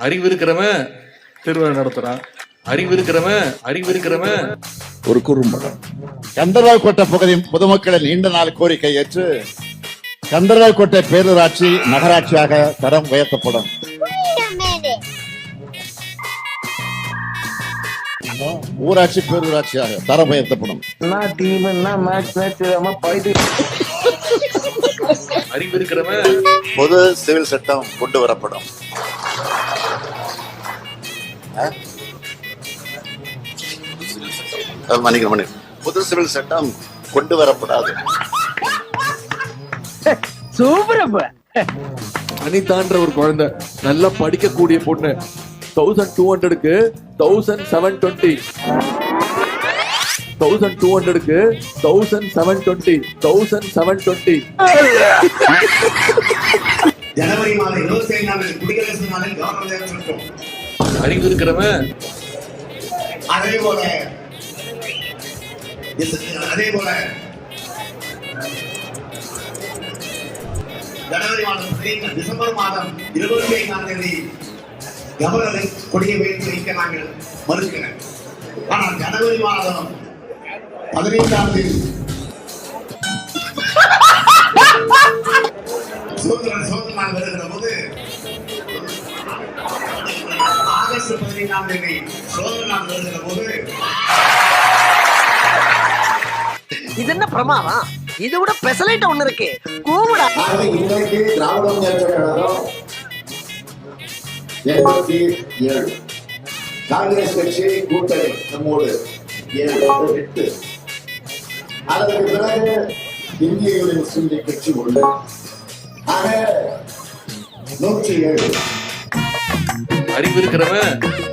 அறிவு இருக்கிறவன் திருவிழா நடத்துறான். அறிவு இருக்கிறவன் அறிவு இருக்கிறவன். ஒரு குறும்படம். கந்தராவ் கோட்டை பகுதி பொதுமக்களின் நீண்ட நாள் கோரிக்கை ஏற்று கந்தராவ் கோட்டை பேரூராட்சி நகராட்சியாக தரம் உயர்த்தப்படும். ஊராட்சி பேரூராட்சியாக தரம் உயர்த்தப்படும். அறிவு இருக்கிறவன். பொது சிவில் சட்டம் கொண்டு வரப்படும். மன்னிக்கணும் மன்னிக்கணும். பொது சிவில் சட்டம் கொண்டு வரப்படாது. சூப்பர் அனிதான்ற ஒரு குழந்தை நல்லா படிக்கக்கூடிய பொண்ணு. தௌசண்ட் டூ ஹண்ட்ரடுக்கு thousand seven twenty thousand two ஹண்ட்ரடுக்கு thousand seven twenty thousand seven twenty ஜனவரி மாதம் இருபத்தி ஐந்தாம் தேதி குடியரசு நாளில் கவர்னர் அறிவு இருக்கிறவன் அதே போல. அதே போல. ஜனவரி மாதம் டிசம்பர் மாதம் இருபத்தி ஐந்தாம் தேதி கவர்னரை கொடியை வைத்து வைக்க நாங்கள் மறுக்கிறேன். ஆனால் ஜனவரி மாதம் பதினைந்தாம் தேதி. சுதந்திர சோதனை வருகிற போது ஆகஸ்ட் பதினைந்தாம் தேதி சுதந்திர நாள் வருகிற போது இது என்ன பிரமாதம்? இது விட பெசலைட் ஒண்ணு இருக்கு. கூவுடா. ஆகவே இன்றைக்கு திராவிட முன்னேற்ற கழகம் எண்பத்தி ஏழு. காங்கிரஸ் கட்சி கூட்டணி நம்மோடு ஏழு எட்டு அதற்கு பிறகு இந்திய யூனியன் முஸ்லிம் லீக் கட்சி உண்டு ஆக நூற்றி ஏழு. அறிவு இருக்கிறவன்.